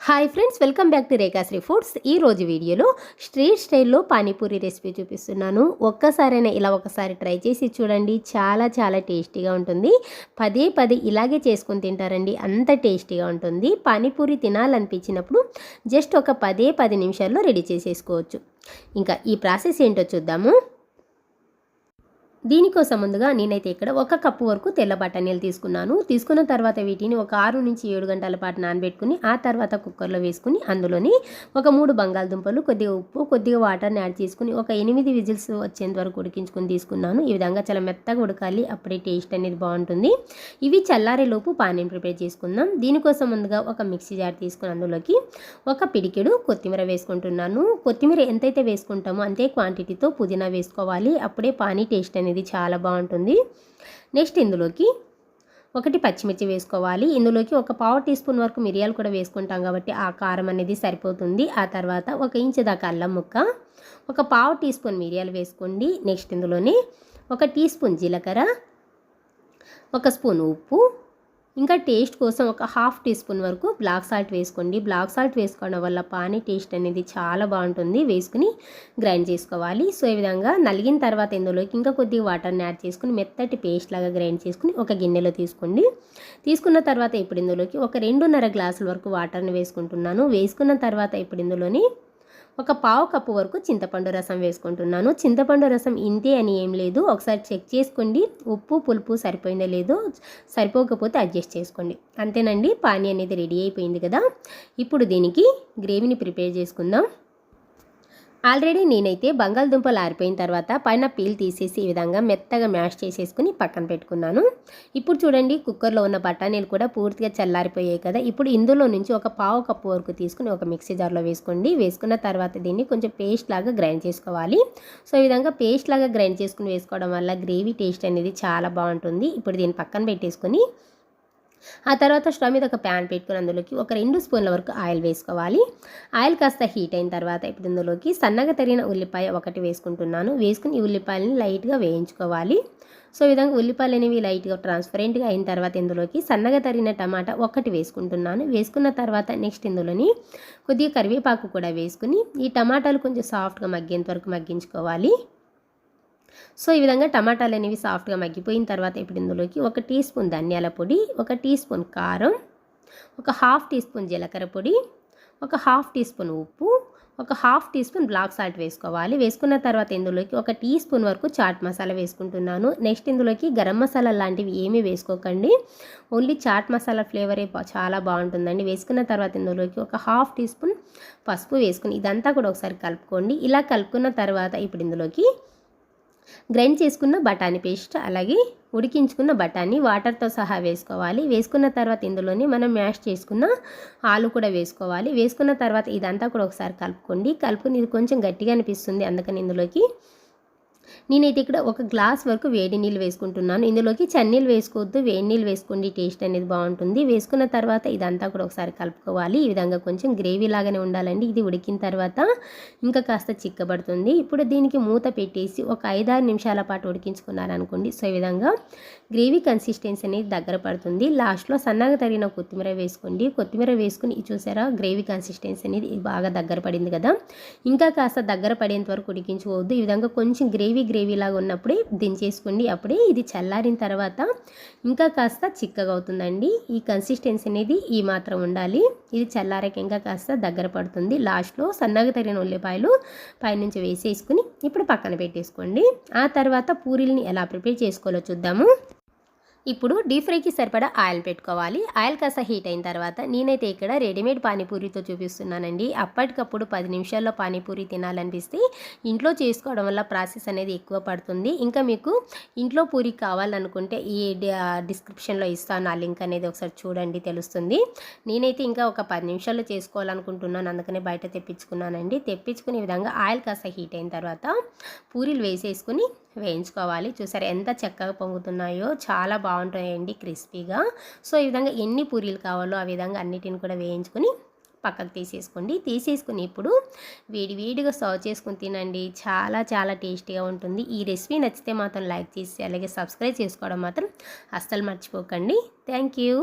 Hi friends welcome back to Rekhashri foods ఈ రోజు వీడియోలో స్ట్రీట్ స్టైల్లో పానీపూరి రెసిపీ చూపిస్తున్నాను. ఒక్కసారైనా ఇలా ఒకసారి ట్రై చేసి చూడండి. చాలా చాలా టేస్టీగా ఉంటుంది. పదే పదే ఇలాగే చేసుకొని తింటారండి. అంత టేస్టీగా ఉంటుంది. పానీపూరి తినాలనిపించినప్పుడు జస్ట్ ఒక పదే పది నిమిషాల్లో రెడీ చేసేసుకోవచ్చు. ఇంకా ఈ ప్రాసెస్ ఏంటో చూద్దాము. దీనికోసం ముందుగా నేనైతే ఇక్కడ ఒక కప్పు వరకు తెల్ల బఠానీలు తీసుకున్నాను. తీసుకున్న తర్వాత వీటిని ఒక ఆరు నుంచి ఏడు గంటల పాటు నానబెట్టుకుని ఆ తర్వాత కుక్కర్లో వేసుకుని అందులోని ఒక మూడు బంగాళదుంపలు కొద్దిగా ఉప్పు కొద్దిగా వాటర్ని యాడ్ చేసుకుని ఒక ఎనిమిది విజిల్స్ వచ్చేంత వరకు ఉడికించుకుని తీసుకున్నాను. ఈ విధంగా చాలా మెత్తగా ఉడకాలి అప్పుడే టేస్ట్ అనేది బాగుంటుంది. ఇవి చల్లారేలోపు పానీని ప్రిపేర్ చేసుకుందాం. దీనికోసం ముందుగా ఒక మిక్సీ జార్ తీసుకుని అందులోకి ఒక పిడికెడు కొత్తిమీర వేసుకుంటున్నాను. కొత్తిమీర ఎంతైతే వేసుకుంటామో అంతే క్వాంటిటీతో పుదీనా వేసుకోవాలి. అప్పుడే పానీ టేస్ట్ అనేది చాలా బాగుంటుంది. నెక్స్ట్ ఇందులోకి ఒకటి పచ్చిమిర్చి వేసుకోవాలి. ఇందులోకి ఒక పావు టీ స్పూన్ వరకు మిరియాలు కూడా వేసుకుంటాం కాబట్టి ఆ కారం అనేది సరిపోతుంది. ఆ తర్వాత ఒక ఇంచు దాకా అల్లం ముక్క ఒక పావు టీ స్పూన్ మిరియాలు వేసుకోండి. నెక్స్ట్ ఇందులోని ఒక టీ స్పూన్ జీలకర్ర ఒక స్పూన్ ఉప్పు ఇంకా టేస్ట్ కోసం ఒక హాఫ్ టీ స్పూన్ వరకు బ్లాక్ సాల్ట్ వేసుకోండి. బ్లాక్ సాల్ట్ వేసుకోవడం వల్ల పానీ టేస్ట్ అనేది చాలా బాగుంటుంది. వేసుకుని గ్రైండ్ చేసుకోవాలి. సో ఈ విధంగా నలిగిన తర్వాత ఇందులోకి ఇంకా కొద్దిగా వాటర్ని యాడ్ చేసుకుని మెత్తటి పేస్ట్ లాగా గ్రైండ్ చేసుకుని ఒక గిన్నెలో తీసుకోండి. తీసుకున్న తర్వాత ఇప్పుడు ఇందులోకి ఒక రెండున్నర గ్లాసుల వరకు వాటర్ని వేసుకుంటున్నాను. వేసుకున్న తర్వాత ఇప్పుడు ఇందులోని ఒక పావు కప్పు వరకు చింతపండు రసం వేసుకుంటున్నాను. చింతపండు రసం ఇంతే అని ఏం లేదు. ఒకసారి చెక్ చేసుకోండి. ఉప్పు పులుపు సరిపోయిందో లేదో సరిపోకపోతే అడ్జస్ట్ చేసుకోండి. అంతేనండి. పానీ అనేది రెడీ అయిపోయింది కదా. ఇప్పుడు దీనికి గ్రేవీని ప్రిపేర్ చేసుకుందాం. ఆల్రెడీ నేనైతే బంగాళదుంపలు ఆరిపోయిన తర్వాత పైన పీల్ తీసేసి ఈ విధంగా మెత్తగా మ్యాష్ చేసేసుకుని పక్కన పెట్టుకున్నాను. ఇప్పుడు చూడండి కుక్కర్లో ఉన్న బఠానీలు కూడా పూర్తిగా చల్లారిపోయాయి కదా. ఇప్పుడు ఇందులో నుంచి ఒక పావు కప్పు వరకు తీసుకుని ఒక మిక్సీ జార్లో వేసుకోండి. వేసుకున్న తర్వాత దీన్ని కొంచెం పేస్ట్ లాగా గ్రైండ్ చేసుకోవాలి. సో ఈ విధంగా పేస్ట్ లాగా గ్రైండ్ చేసుకుని వేసుకోవడం వల్ల గ్రేవీ టేస్ట్ అనేది చాలా బాగుంటుంది. ఇప్పుడు దీన్ని పక్కన పెట్టేసుకొని ఆ తర్వాత స్టవ్ మీద ఒక ప్యాన్ పెట్టుకుని అందులోకి ఒక రెండు స్పూన్ల వరకు ఆయిల్ వేసుకోవాలి. ఆయిల్ కాస్త హీట్ అయిన తర్వాత ఇప్పుడు ఇందులోకి సన్నగా తరిగిన ఉల్లిపాయ ఒకటి వేసుకుంటున్నాను. వేసుకుని ఈ ఉల్లిపాయలని లైట్గా వేయించుకోవాలి. సో ఈ విధంగా ఉల్లిపాయలు అనేవి లైట్గా ట్రాన్స్పరెంట్గా అయిన తర్వాత ఇందులోకి సన్నగా తరిగిన టమాటా ఒకటి వేసుకుంటున్నాను. వేసుకున్న తర్వాత నెక్స్ట్ ఇందులోని కొద్దిగా కరివేపాకు కూడా వేసుకుని ఈ టమాటాలు కొంచెం సాఫ్ట్గా మగ్గేంత వరకు మగ్గించుకోవాలి. సో ఈ విధంగా టమాటాలు అనేవి సాఫ్ట్గా మగ్గిపోయిన తర్వాత ఇప్పుడు ఇందులోకి ఒక టీ స్పూన్ ధనియాల పొడి ఒక టీ స్పూన్ కారం ఒక హాఫ్ టీ స్పూన్ జీలకర్ర పొడి ఒక హాఫ్ టీ స్పూన్ ఉప్పు ఒక half teaspoon black salt వేసుకోవాలి. వేసుకున్న తర్వాత ఇందులోకి ఒక టీ స్పూన్ వరకు చాట్ మసాలా వేసుకుంటున్నాను. నెక్స్ట్ ఇందులోకి గరం మసాలా లాంటివి ఏమీ వేసుకోకండి. ఓన్లీ చాట్ మసాలా ఫ్లేవరే చాలా బాగుంటుందండి. వేసుకున్న తర్వాత ఇందులోకి ఒక హాఫ్ టీ స్పూన్ పసుపు వేసుకుని ఇదంతా కూడా ఒకసారి కలుపుకోండి. ఇలా కలుపుకున్న తర్వాత ఇప్పుడు ఇందులోకి గ్రైండ్ చేసుకున్న బఠానీ పేస్ట్ అలాగే ఉడికించుకున్న బఠానీ వాటర్తో సహా వేసుకోవాలి. వేసుకున్న తర్వాత ఇందులోనే మనం మ్యాష్ చేసుకున్న ఆలు కూడా వేసుకోవాలి. వేసుకున్న తర్వాత ఇదంతా కూడా ఒకసారి కలుపుకోండి. కలుపుని ఇది కొంచెం గట్టిగా అనిపిస్తుంది అందుకని ఇందులోకి నేనైతే ఇక్కడ ఒక గ్లాస్ వరకు వేడి నీళ్ళు వేసుకుంటున్నాను. ఇందులోకి చన్నీళ్ళు వేసుకోవద్దు. వేడి నీళ్ళు వేసుకోండి. టేస్ట్ అనేది బాగుంటుంది. వేసుకున్న తర్వాత ఇదంతా కూడా ఒకసారి కలుపుకోవాలి. ఈ విధంగా కొంచెం గ్రేవీ లాగానే ఉండాలండి. ఇది ఉడికిన తర్వాత ఇంకా కాస్త చిక్కబడుతుంది. ఇప్పుడు దీనికి మూత పెట్టేసి ఒక ఐదారు నిమిషాల పాటు ఉడికించుకున్నారనుకోండి. సో ఈ విధంగా గ్రేవీ కన్సిస్టెన్సీ అనేది దగ్గర పడుతుంది. లాస్ట్లో సన్నగా తరిగిన కొత్తిమీర వేసుకోండి. కొత్తిమీర వేసుకుని చూసారా? గ్రేవీ కన్సిస్టెన్సీ అనేది బాగా దగ్గర పడింది కదా. ఇంకా కాస్త దగ్గర పడేంత వరకు ఉడికించుకోవద్దు. ఈ విధంగా కొంచెం గ్రేవీ గ్రేవీ లాగా ఉన్నప్పుడే దించేసుకోండి. అప్పుడే ఇది చల్లారిన తర్వాత ఇంకా కాస్త చిక్కగా అవుతుందండి. ఈ కన్సిస్టెన్సీ అనేది ఈ మాత్రం ఉండాలి. ఇది చల్లారక ఇంకా కాస్త దగ్గర పడుతుంది. లాస్ట్లో సన్నగా తరిగిన ఉల్లిపాయలు పైనుంచి వేసేసుకుని ఇప్పుడు పక్కన పెట్టేసుకోండి. ఆ తర్వాత పూరీలని ఎలా ప్రిపేర్ చేసుకోవాలో చూద్దాము. ఇప్పుడు డీప్ ఫ్రైకి సరిపడా ఆయిల్ పెట్టుకోవాలి. ఆయిల్ కాస్త హీట్ అయిన తర్వాత నేనైతే ఇక్కడ రెడీమేడ్ పానీపూరితో చూపిస్తున్నానండి. అప్పటికప్పుడు పది నిమిషాల్లో పానీపూరి తినాలనిపిస్తే ఇంట్లో చేసుకోవడం వల్ల ప్రాసెస్ అనేది ఎక్కువ పడుతుంది. ఇంకా మీకు ఇంట్లో పూరి కావాలనుకుంటే ఈ డిస్క్రిప్షన్లో ఇస్తాను. ఆ లింక్ అనేది ఒకసారి చూడండి తెలుస్తుంది. నేనైతే ఇంకా ఒక పది నిమిషాల్లో చేసుకోవాలనుకుంటున్నాను. అందుకనే బయట తెప్పించుకున్నానండి. తెప్పించుకునే విధంగా ఆయిల్ కాస్త హీట్ అయిన తర్వాత పూరీలు వేసేసుకుని వేయించుకోవాలి. చూసారు ఎంత చక్కగా పొంగుతున్నాయో చాలా బాగుంటాయండి క్రిస్పీగా. సో ఈ విధంగా ఎన్ని పూరీలు కావాలో ఆ విధంగా అన్నిటిని కూడా వేయించుకొని పక్కకు తీసేసుకోండి. తీసేసుకుని ఇప్పుడు వేడి వేడిగా సర్వ్ చేసుకుని తినండి. చాలా చాలా టేస్టీగా ఉంటుంది. ఈ రెసిపీ నచ్చితే మాత్రం లైక్ చేసి అలాగే సబ్స్క్రైబ్ చేసుకోవడం మాత్రం అస్సలు మర్చిపోకండి. Thank you.